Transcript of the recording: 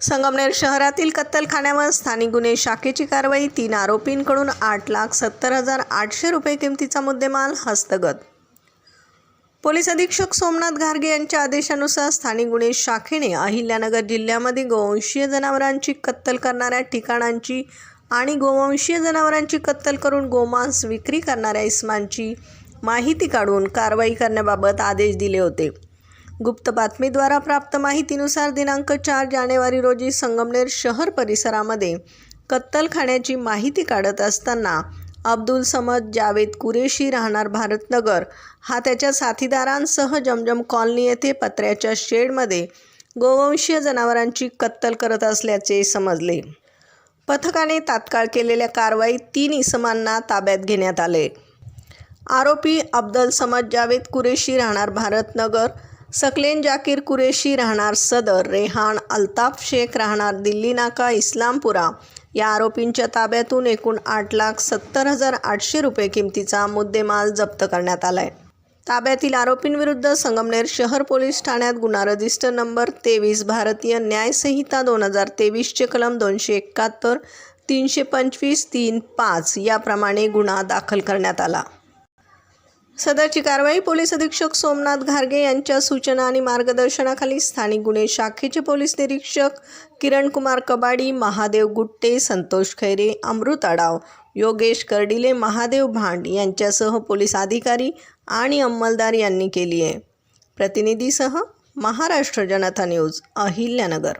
संगमनेर शहरातील कत्तलखान्यावर स्थानिक गुन्हे शाखेची कारवाई तीन आरोपींकडून आठ लाख सत्तर हजार आठशे रुपये किमतीचा मुद्देमाल हस्तगत. पोलीस अधीक्षक सोमनाथ घारगे यांच्या आदेशानुसार स्थानिक गुन्हे शाखेने अहिल्यानगर जिल्ह्यामध्ये गोवंशीय जनावरांची कत्तल करणाऱ्या ठिकाणांची आणि गोवंशीय जनावरांची कत्तल करून गोमांस विक्री करणाऱ्या इस्मांची माहिती काढून कारवाई करण्याबाबत आदेश दिले होते. गुप्त बातमीद्वारा प्राप्त माहितीनुसार दिनांक चार जानेवारी रोजी संगमनेर शहर परिसरामध्ये कत्तलखान्याची माहिती काढत असताना अब्दुल समद जावेद कुरेशी राहणार भारतनगर हा त्याच्या साथीदारांसह जमजम कॉलनी येथे पत्र्याच्या शेडमध्ये गोवंशीय जनावरांची कत्तल करत असल्याचे समजले. पथकाने तात्काळ केलेल्या कारवाईत तीन इसमांना ताब्यात घेण्यात आले. आरोपी अब्दल समद जावेद कुरेशी राहणार भारतनगर सकलेन जाकीर कुरेशी राहणार सदर रेहान अल्ताफ शेख राहणार दिल्ली नाका इस्लामपुरा. या आरोपींच्या ताब्यातून एकूण आठ लाख सत्तर हजार आठशे रुपये किमतीचा मुद्देमाल जप्त करण्यात आला आहे ताब्यातील आरोपींविरुद्ध संगमनेर शहर पोलीस ठाण्यात गुन्हा रजिस्टर नंबर तेवीस भारतीय न्यायसंहिता दोन हजार तेवीसचे कलम दोनशे एकाहत्तर तीनशे पंचवीस तीन पाच याप्रमाणे गुन्हा दाखल करण्यात आला. सदरची कारवाई पोलीस अधीक्षक सोमनाथ घारगे यांच्या सूचना आणि मार्गदर्शनाखाली स्थानिक गुन्हे शाखेचे पोलीस निरीक्षक किरण कुमार कबाडी महादेव गुट्टे संतोष खैरे अमृत आडाव योगेश कर्डिले महादेव भांड यांच्यासह पोलीस अधिकारी आणि अंमलदार यांनी केली आहे. प्रतिनिधीसह महाराष्ट्र जनता न्यूज अहिल्यानगर.